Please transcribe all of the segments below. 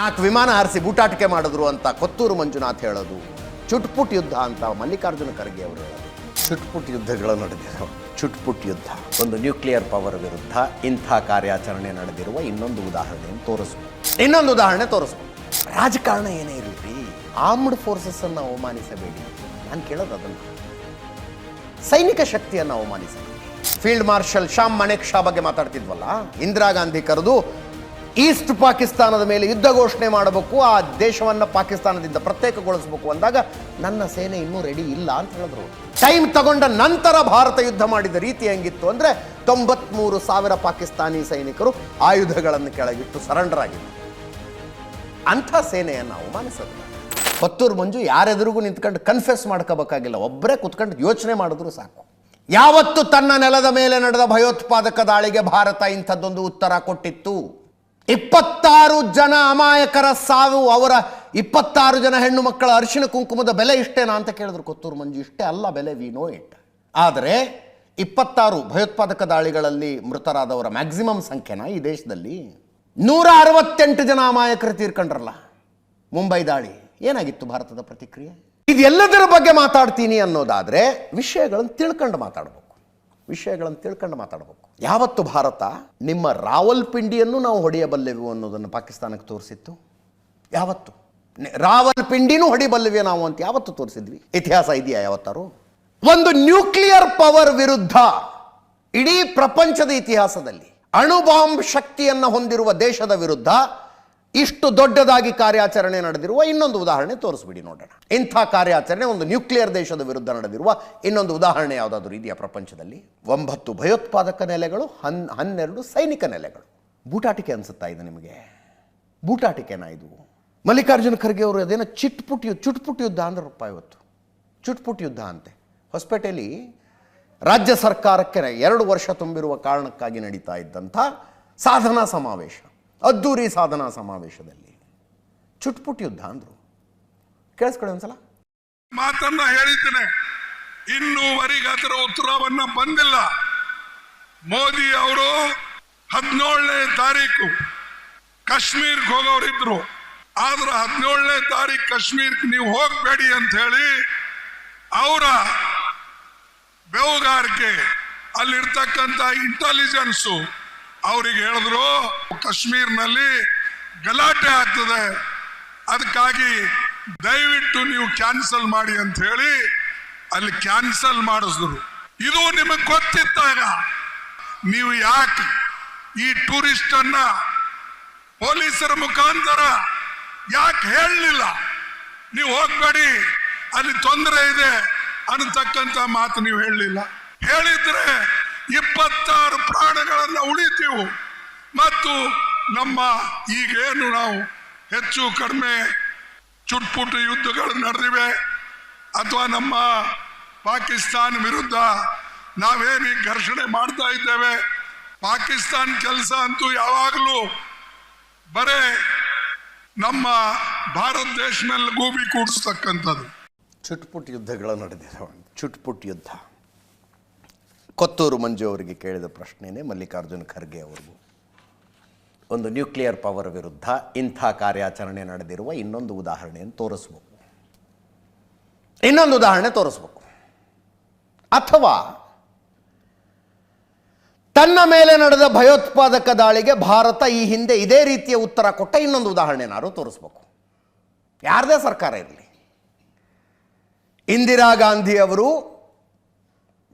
ನಾಲ್ಕು ವಿಮಾನ ಹಾರಿಸಿ ಬೂಟಾಟಿಕೆ ಮಾಡಿದ್ರು ಅಂತ ಕೊತ್ತೂರು ಮಂಜುನಾಥ್ ಹೇಳೋದು. ಚುಟ್ಪುಟ್ ಯುದ್ಧ ಅಂತ ಮಲ್ಲಿಕಾರ್ಜುನ ಖರ್ಗೆ ಅವರು ಹೇಳೋದು. ಚುಟ್ಪುಟ್ ಯುದ್ಧಗಳು ನಡೆದಿರೋ ಚುಟ್ಪುಟ್ ಯುದ್ಧ. ಒಂದು ನ್ಯೂಕ್ಲಿಯರ್ ಪವರ್ ವಿರುದ್ಧ ಇಂಥ ಕಾರ್ಯಾಚರಣೆ ನಡೆದಿರುವ ಇನ್ನೊಂದು ಉದಾಹರಣೆಯನ್ನು ತೋರಿಸ್ಬೋದು ಇನ್ನೊಂದು ಉದಾಹರಣೆ ತೋರಿಸ್ಬೋದು ರಾಜಕಾರಣ ಏನೇ ಇರಲಿ ಆರ್ಮ್ಡ್ ಫೋರ್ಸಸ್ ಅನ್ನು ಅವಮಾನಿಸಬೇಡಿ. ನಾನು ಕೇಳೋದು ಅದನ್ನು. ಸೈನಿಕ ಶಕ್ತಿಯನ್ನು ಅವಮಾನಿಸಬೇಡಿ. Field marshal Sam Manekshaw ಬಗ್ಗೆ ಮಾತಾಡ್ತಿದ್ವಲ್ಲ? ಇಂದಿರಾ ಗಾಂಧಿ ಕರೆದು ಈಸ್ಟ್ ಪಾಕಿಸ್ತಾನದ ಮೇಲೆ ಯುದ್ಧ ಘೋಷಣೆ ಮಾಡಬೇಕು, ಆ ದೇಶವನ್ನು ಪಾಕಿಸ್ತಾನದಿಂದ ಪ್ರತ್ಯೇಕಗೊಳಿಸಬೇಕು ಅಂದಾಗ ನನ್ನ ಸೇನೆ ಇನ್ನೂ ರೆಡಿ ಇಲ್ಲ ಅಂತ ಹೇಳಿದ್ರು. ಟೈಮ್ ತಗೊಂಡ ನಂತರ ಭಾರತ ಯುದ್ಧ ಮಾಡಿದ ರೀತಿ ಹೆಂಗಿತ್ತು ಅಂದರೆ ತೊಂಬತ್ಮೂರು ಸಾವಿರ ಪಾಕಿಸ್ತಾನಿ ಸೈನಿಕರು ಆಯುಧಗಳನ್ನು ಕೆಳಗಿಟ್ಟು ಸರೆಂಡರ್ ಆಗಿದ್ದರು ಅಂಥ ಸೇನೆಯನ್ನು ಅವಮಾನಿಸೋದು. ಪತ್ತೂರು ಮಂಜು ಯಾರೆದುರಿಗೂ ನಿಂತ್ಕೊಂಡು ಕನ್ಫೆಸ್ ಮಾಡ್ಕೋಬೇಕಾಗಿಲ್ಲ ಒಬ್ಬರೇ ಕುತ್ಕೊಂಡು ಯೋಚನೆ ಮಾಡಿದ್ರು ಸಾಕು. ಯಾವತ್ತು ತನ್ನ ನೆಲದ ಮೇಲೆ ನಡೆದ ಭಯೋತ್ಪಾದಕ ದಾಳಿಗೆ ಭಾರತ ಇಂಥದ್ದೊಂದು ಉತ್ತರ ಕೊಟ್ಟಿತ್ತು? ಇಪ್ಪತ್ತಾರು ಜನ ಅಮಾಯಕರ ಸಾವು ಅವರ ಇಪ್ಪತ್ತಾರು ಜನ ಹೆಣ್ಣು ಮಕ್ಕಳ ಅರಿಶಿಣ ಕುಂಕುಮದ ಬೆಲೆ ಇಷ್ಟೇನಾ ಅಂತ ಕೇಳಿದ್ರು ಕೊತ್ತೂರು ಮಂಜು. ಇಷ್ಟೇ ಅಲ್ಲ, ಬೆಲೆ ವಿ ನೋ ಇಟ್. ಆದರೆ ಇಪ್ಪತ್ತಾರು ಭಯೋತ್ಪಾದಕ ದಾಳಿಗಳಲ್ಲಿ ಮೃತರಾದವರ ಮ್ಯಾಕ್ಸಿಮಮ್ ಸಂಖ್ಯೆನ ಈ ದೇಶದಲ್ಲಿ? ನೂರ ಅರವತ್ತೆಂಟು ಜನ ಅಮಾಯಕರು ತೀರ್ಕೊಂಡ್ರಲ್ಲ, ಮುಂಬೈ ದಾಳಿ. ಏನಾಗಿತ್ತು ಭಾರತದ ಪ್ರತಿಕ್ರಿಯೆ? ಇದೆಲ್ಲದರ ಬಗ್ಗೆ ಮಾತಾಡ್ತೀನಿ ಅನ್ನೋದಾದ್ರೆ ವಿಷಯಗಳನ್ನು ತಿಳ್ಕೊಂಡು ಮಾತಾಡಬೇಕು. ವಿಷಯಗಳನ್ನು ತಿಳ್ಕೊಂಡು ಮಾತಾಡಬೇಕು. ಯಾವತ್ತು ಭಾರತ ನಿಮ್ಮ ರಾವಲ್ಪಿಂಡಿಯನ್ನು ನಾವು ಹೊಡೆಯಬಲ್ಲೆವು ಅನ್ನೋದನ್ನು ಪಾಕಿಸ್ತಾನಕ್ಕೆ ತೋರಿಸಿತ್ತು? ಯಾವತ್ತು? ರಾವಲ್ ರಾವಲ್ಪಿಂಡಿನೂ ಹೊಡಿಬಲ್ಲೆವೆ ನಾವು ಅಂತ ಯಾವತ್ತು ತೋರಿಸಿದ್ವಿ? ಇತಿಹಾಸ ಇದೆಯಾ ಯಾವತ್ತಾರು? ಒಂದು ನ್ಯೂಕ್ಲಿಯರ್ ಪವರ್ ವಿರುದ್ಧ ಇಡೀ ಪ್ರಪಂಚದ ಇತಿಹಾಸದಲ್ಲಿ ಅಣು ಬಾಂಬ್ ಶಕ್ತಿಯನ್ನು ಹೊಂದಿರುವ ದೇಶದ ವಿರುದ್ಧ ಇಷ್ಟು ದೊಡ್ಡದಾಗಿ ಕಾರ್ಯಾಚರಣೆ ನಡೆದಿರುವ ಇನ್ನೊಂದು ಉದಾಹರಣೆ ತೋರಿಸ್ಬಿಡಿ ನೋಡೋಣ. ಇಂಥ ಕಾರ್ಯಾಚರಣೆ ಒಂದು ನ್ಯೂಕ್ಲಿಯರ್ ದೇಶದ ವಿರುದ್ಧ ನಡೆದಿರುವ ಇನ್ನೊಂದು ಉದಾಹರಣೆ ಯಾವುದಾದ್ರೂ ಇದೆಯಾ ಪ್ರಪಂಚದಲ್ಲಿ? ಒಂಬತ್ತು ಭಯೋತ್ಪಾದಕ ನೆಲೆಗಳು, ಹನ್, ಹನ್ನೆರಡು ಸೈನಿಕ ನೆಲೆಗಳು. ಬೂಟಾಟಿಕೆ ಅನಿಸುತ್ತಾ ಇದು ನಿಮಗೆ? ಬೂಟಾಟಿಕೆನಾ ಇದು? ಮಲ್ಲಿಕಾರ್ಜುನ ಖರ್ಗೆ ಅವರು ಅದೇನೋ ಚಿಟ್ಪುಟ್ ಯುದ್ಧ, ಚುಟ್ಪುಟ್ ಯುದ್ಧ ಅಂದ್ರಪ್ಪ ಇವತ್ತು ಚುಟ್ಪುಟ್ ಯುದ್ಧ ಅಂತೆ. ಹೊಸಪೇಟೆಯಲ್ಲಿ ರಾಜ್ಯ ಸರ್ಕಾರಕ್ಕೆ ಎರಡು ವರ್ಷ ತುಂಬಿರುವ ಕಾರಣಕ್ಕಾಗಿ ನಡೀತಾ ಇದ್ದಂಥ ಸಾಧನಾ ಸಮಾವೇಶ. ಅದ್ದೂರಿ ಸಾಧನಾ ಸಮಾವೇಶದಲ್ಲಿ. ಚುಟ್ಪುಟ್ ಯುದ್ಧ ಅಂದರು. ಕೇಳಿಸ್ಕೊಳ್ಳಿ ಒಂದ್ಸಲ. ಮಾತನ್ನ ಹೇಳಿದ್ದೇನೆ. ಇನ್ನೂವರೆಗೆ ಅದರ ಉತ್ತರವನ್ನ ಬಂದಿಲ್ಲ. ಮೋದಿ ಅವರು ಹದಿನೇಳನೇ ತಾರೀಕು ಕಾಶ್ಮೀರ್ಗೆ ಹೋಗೋರಿದ್ರು. ಆದ್ರೆ ಹದಿನೇಳನೇ ತಾರೀಕು ಕಾಶ್ಮೀರ್ಗೆ ನೀವು ಹೋಗಬೇಡಿ ಅಂತ ಹೇಳಿ ಅವರ ಬೆವುಗಾರಿಕೆ ಅಲ್ಲಿರ್ತಕ್ಕಂಥ ಇಂಟೆಲಿಜೆನ್ಸು ಅವ್ರಿಗೆ ಹೇಳಿದ್ರು. ಕಾಶ್ಮೀರ್ನಲ್ಲಿ ಗಲಾಟೆ ಆಗ್ತದೆ. ಅದಕ್ಕಾಗಿ ದಯವಿಟ್ಟು ನೀವು ಕ್ಯಾನ್ಸಲ್ ಮಾಡಿ ಅಂತ ಹೇಳಿ ಅಲ್ಲಿ ಕ್ಯಾನ್ಸಲ್ ಮಾಡಿಸಿದ್ರು. ಇದು ನಿಮಗೆ ಗೊತ್ತಿತ್ತಾಗ ನೀವು ಯಾಕೆ ಈ ಟೂರಿಸ್ಟ್ ಅನ್ನ ಪೊಲೀಸರ ಮುಖಾಂತರ ಯಾಕೆ ಹೇಳಲಿಲ್ಲ? ನೀವು ಹೋಗ್ಬೇಡಿ, ಅಲ್ಲಿ ತೊಂದರೆ ಇದೆ ಅನ್ನತಕ್ಕಂಥ ಮಾತು ನೀವು ಹೇಳಲಿಲ್ಲ. ಹೇಳಿದ್ರೆ ಇಪ್ಪತ್ತಾರು ಪ್ರಾಣಗಳನ್ನ ಉಳಿತೀವು. ಮತ್ತು ನಮ್ಮ ಈಗೇನು ನಾವು ಹೆಚ್ಚು ಕಡಿಮೆ ಚುಟ್ಪುಟ್ ಯುದ್ಧಗಳು ನಡೆದಿವೆ ಅಥವಾ ನಮ್ಮ ಪಾಕಿಸ್ತಾನ ವಿರುದ್ಧ ನಾವೇನು ಘರ್ಷಣೆ ಮಾಡ್ತಾ ಇದ್ದೇವೆ? ಪಾಕಿಸ್ತಾನ ಕೆಲಸ ಅಂತೂ ಯಾವಾಗಲೂ ಬರೇ ನಮ್ಮ ಭಾರತ ದೇಶದಲ್ಲಿ ಗೂಬಿ ಕೂಡಿಸ್ತಕ್ಕಂಥದ್ದು. ಚುಟ್ಪುಟ್ ಯುದ್ಧಗಳು ನಡೆದಿದೆ ಚುಟ್ಪುಟ್ ಯುದ್ಧ. ಕೊತ್ತೂರು ಮಂಜು ಅವರಿಗೆ ಕೇಳಿದ ಪ್ರಶ್ನೆನೇ ಮಲ್ಲಿಕಾರ್ಜುನ ಖರ್ಗೆ ಅವರಿಗೂ. ಒಂದು ನ್ಯೂಕ್ಲಿಯರ್ ಪವರ್ ವಿರುದ್ಧ ಇಂಥ ಕಾರ್ಯಾಚರಣೆ ನಡೆದಿರುವ ಇನ್ನೊಂದು ಉದಾಹರಣೆಯನ್ನು ತೋರಿಸ್ಬೇಕು. ಇನ್ನೊಂದು ಉದಾಹರಣೆ ತೋರಿಸ್ಬೇಕು. ಅಥವಾ ತನ್ನ ಮೇಲೆ ನಡೆದ ಭಯೋತ್ಪಾದಕ ದಾಳಿಗೆ ಭಾರತ ಈ ಹಿಂದೆ ಇದೇ ರೀತಿಯ ಉತ್ತರ ಕೊಟ್ಟ ಇನ್ನೊಂದು ಉದಾಹರಣೆನಾರು ತೋರಿಸ್ಬೇಕು. ಯಾರದೇ ಸರ್ಕಾರ ಇರಲಿ. ಇಂದಿರಾ ಗಾಂಧಿ ಅವರು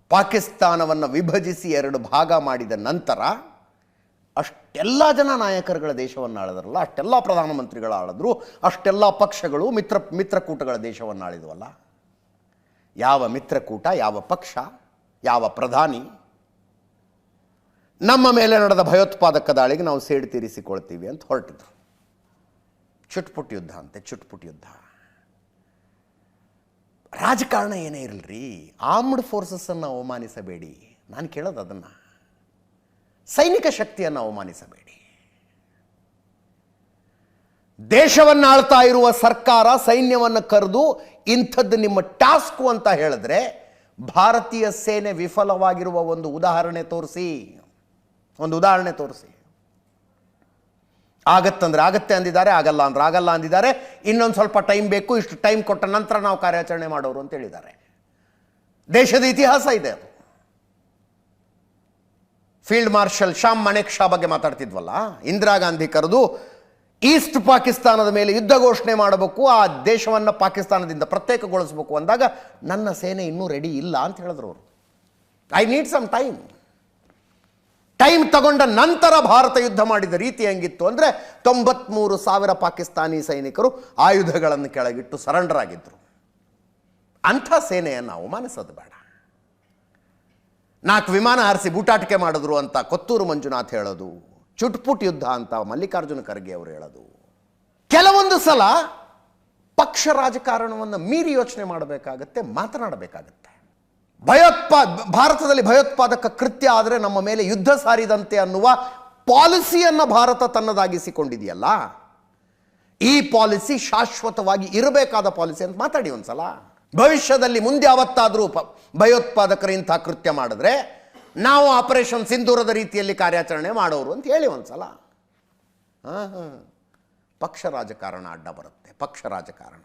ಪಾಕಿಸ್ತಾನವನ್ನು ವಿಭಜಿಸಿ ಎರಡು ಭಾಗ ಮಾಡಿದ ನಂತರ ಅಷ್ಟೆಲ್ಲ ಜನ ನಾಯಕರುಗಳ ದೇಶವನ್ನು ಆಳಿದ್ರಲ್ಲ, ಅಷ್ಟೆಲ್ಲ ಪ್ರಧಾನಮಂತ್ರಿಗಳು ಆಳಿದ್ರು ಅಷ್ಟೆಲ್ಲ ಪಕ್ಷಗಳು ಮಿತ್ರ, ಮಿತ್ರಕೂಟಗಳ ದೇಶವನ್ನು ಆಳಿದ್ವಲ್ಲ? ಯಾವ ಮಿತ್ರಕೂಟ, ಯಾವ ಪಕ್ಷ, ಯಾವ ಪ್ರಧಾನಿ? ನಮ್ಮ ಮೇಲೆ ನಡೆದ ಭಯೋತ್ಪಾದಕ ದಾಳಿಗೆ ನಾವು ಸೇಡು ತೀರಿಸಿಕೊಳ್ತೀವಿ ಅಂತ ಹೊರಟಿದ್ರು. ಚುಟ್ಪುಟ್ ಯುದ್ಧ ಅಂತೆ, ಚುಟ್ಪುಟ್ ಯುದ್ಧ. ರಾಜಕಾರಣ ಏನೇ ಇರಲ್ರಿ ಆರ್ಮ್ಡ್ ಫೋರ್ಸಸ್ಸನ್ನು ಅವಮಾನಿಸಬೇಡಿ. ನಾನು ಕೇಳೋದು ಅದನ್ನು. ಸೈನಿಕ ಶಕ್ತಿಯನ್ನು ಅವಮಾನಿಸಬೇಡಿ. ದೇಶವನ್ನು ಆಳ್ತಾ ಇರುವ ಸರ್ಕಾರ ಸೈನ್ಯವನ್ನು ಕರೆದು ಇಂಥದ್ದು ನಿಮ್ಮ ಟಾಸ್ಕು ಅಂತ ಹೇಳಿದ್ರೆ ಭಾರತೀಯ ಸೇನೆ ವಿಫಲವಾಗಿರುವ ಒಂದು ಉದಾಹರಣೆ ತೋರಿಸಿ. ಒಂದು ಉದಾಹರಣೆ ತೋರಿಸಿ. ಆಗತ್ತಂದ್ರೆ ಆಗತ್ತೆ ಅಂದಿದ್ದಾರೆ, ಆಗಲ್ಲ ಅಂದ್ರೆ ಆಗಲ್ಲ ಅಂದಿದ್ದಾರೆ. ಇನ್ನೊಂದು ಸ್ವಲ್ಪ ಟೈಮ್ ಬೇಕು, ಇಷ್ಟು ಟೈಮ್ ಕೊಟ್ಟ ನಂತರ ನಾವು ಕಾರ್ಯಾಚರಣೆ ಮಾಡೋರು ಅಂತ ಹೇಳಿದ್ದಾರೆ. ದೇಶದ ಇತಿಹಾಸ ಇದೆ ಅದು. Field marshal Sam Manekshaw ಬಗ್ಗೆ ಮಾತಾಡ್ತಿದ್ವಲ್ಲ? ಇಂದಿರಾ ಗಾಂಧಿ ಕರೆದು, ಈಸ್ಟ್ ಪಾಕಿಸ್ತಾನದ ಮೇಲೆ ಯುದ್ಧ ಘೋಷಣೆ ಮಾಡಬೇಕು, ಆ ದೇಶವನ್ನು ಪಾಕಿಸ್ತಾನದಿಂದ ಪ್ರತ್ಯೇಕಗೊಳಿಸಬೇಕು ಅಂದಾಗ ನನ್ನ ಸೇನೆ ಇನ್ನೂ ರೆಡಿ ಇಲ್ಲ ಅಂತ ಹೇಳಿದ್ರು ಅವರು. I need some time time ತಗೊಂಡ ನಂತರ ಭಾರತ ಯುದ್ಧ ಮಾಡಿದ ರೀತಿ ಹೆಂಗಿತ್ತು ಅಂದರೆ ತೊಂಬತ್ಮೂರು ಸಾವಿರ ಪಾಕಿಸ್ತಾನಿ ಸೈನಿಕರು ಆಯುಧಗಳನ್ನು ಕೆಳಗಿಟ್ಟು ಸರೆಂಡರ್ ಆಗಿದ್ದರು ಅಂಥ ಸೇನೆಯನ್ನು ಅವಮಾನಿಸೋದು ಬೇಡ. ನಾಲ್ಕು ವಿಮಾನ ಹಾರಿಸಿ ಬೂಟಾಟಿಕೆ ಮಾಡಿದ್ರು ಅಂತ ಕೊತ್ತೂರು ಮಂಜುನಾಥ್ ಹೇಳೋದು. ಚುಟ್ಪುಟ್ ಯುದ್ಧ ಅಂತ ಮಲ್ಲಿಕಾರ್ಜುನ ಖರ್ಗೆ ಅವರು ಹೇಳೋದು. ಕೆಲವೊಂದು ಸಲ ಪಕ್ಷ ರಾಜಕಾರಣವನ್ನು ಮೀರಿ ಯೋಚನೆ ಮಾಡಬೇಕಾಗತ್ತೆ, ಮಾತನಾಡಬೇಕಾಗತ್ತೆ. ಭಯೋತ್ಪಾ ಭಾರತದಲ್ಲಿ ಭಯೋತ್ಪಾದಕ ಕೃತ್ಯ ಆದರೆ ನಮ್ಮ ಮೇಲೆ ಯುದ್ಧ ಸಾರಿದಂತೆ ಅನ್ನುವ ಪಾಲಿಸಿಯನ್ನು ಭಾರತ ತನ್ನದಾಗಿಸಿಕೊಂಡಿದೆಯಲ್ಲ? ಈ ಪಾಲಿಸಿ ಶಾಶ್ವತವಾಗಿ ಇರಬೇಕಾದ ಪಾಲಿಸಿ ಅಂತ ಮಾತಾಡಿ ಒಂದ್ಸಲ. ಭವಿಷ್ಯದಲ್ಲಿ ಮುಂದೆ ಯಾವತ್ತಾದರೂ ಪ ಭಯೋತ್ಪಾದಕರು ಇಂಥ ಕೃತ್ಯ ಮಾಡಿದ್ರೆ ನಾವು ಆಪರೇಷನ್ ಸಿಂಧೂರದ ರೀತಿಯಲ್ಲಿ ಕಾರ್ಯಾಚರಣೆ ಮಾಡೋರು ಅಂತ ಹೇಳಿ ಒಂದ್ಸಲ. ಹಾಂ ಹಾಂ ಪಕ್ಷ ರಾಜಕಾರಣ ಅಡ್ಡ ಬರುತ್ತೆ. ಪಕ್ಷ ರಾಜಕಾರಣ.